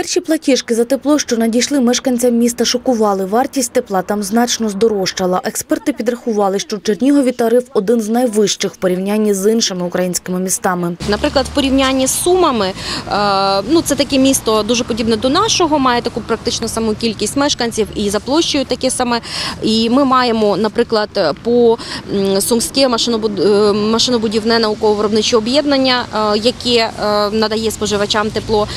Перші платіжки за тепло, що надійшли мешканцям міста, шокували. Вартість тепла там значно здорожчала. Експерти підрахували, що Чернігові тариф один з найвищих в порівнянні з іншими українськими містами. Наприклад, в порівнянні з Сумами, е, ну це таке місто дуже подібне до нашого, має таку практично саму кількість мешканців і за площею таке саме. І ми маємо, наприклад, по Сумське е, машинобудівне науково-виробниче об'єднання, е, яке надає споживачам тепло.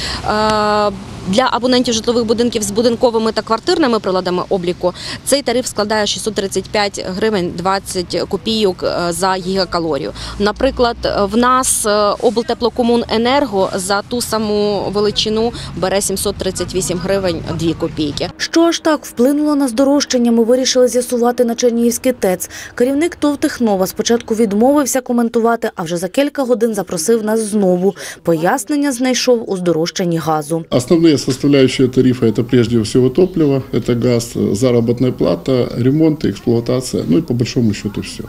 Е, Для абонентів житлових будинків з будинковими та квартирними приладами обліку цей тариф складає 635 гривень 20 копійок е, за гігакалорію. Наприклад, в нас е, облтеплокомуненерго за ту саму величину бере 738 гривень 2 копійки. Що аж так вплинуло на здорожчання, ми вирішили з'ясувати на Чернігівський ТЕЦ. Керівник ТОВ «Технова» спочатку відмовився коментувати, а вже за кілька годин запросив нас знову. Пояснення знайшов у здорожчанні газу. Основные составляющие тарифа – это прежде всего топливо, это газ, заработная плата, ремонт и эксплуатация, ну и по большому счету все.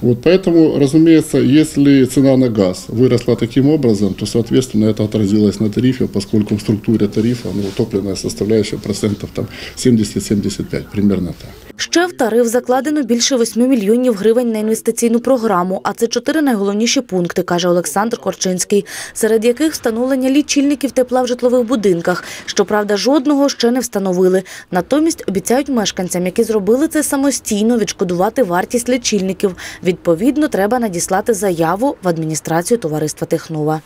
Вот поэтому, разумеется, если цена на газ выросла таким образом, то, соответственно, это отразилось на тарифе, поскольку в структуре тарифа ну, топливная составляющая процентов там 70-75, примерно так. Ще в тариф закладено більше 8 мільйонів гривень на інвестиційну програму, а це чотири найголовніші пункти, каже Олександр Корчинський, серед яких встановлення лічильників тепла в житлових будинках. Щоправда, жодного ще не встановили. Натомість обіцяють мешканцям, які зробили це самостійно, відшкодувати вартість лічильників. Відповідно, треба надіслати заяву в адміністрацію товариства Технова.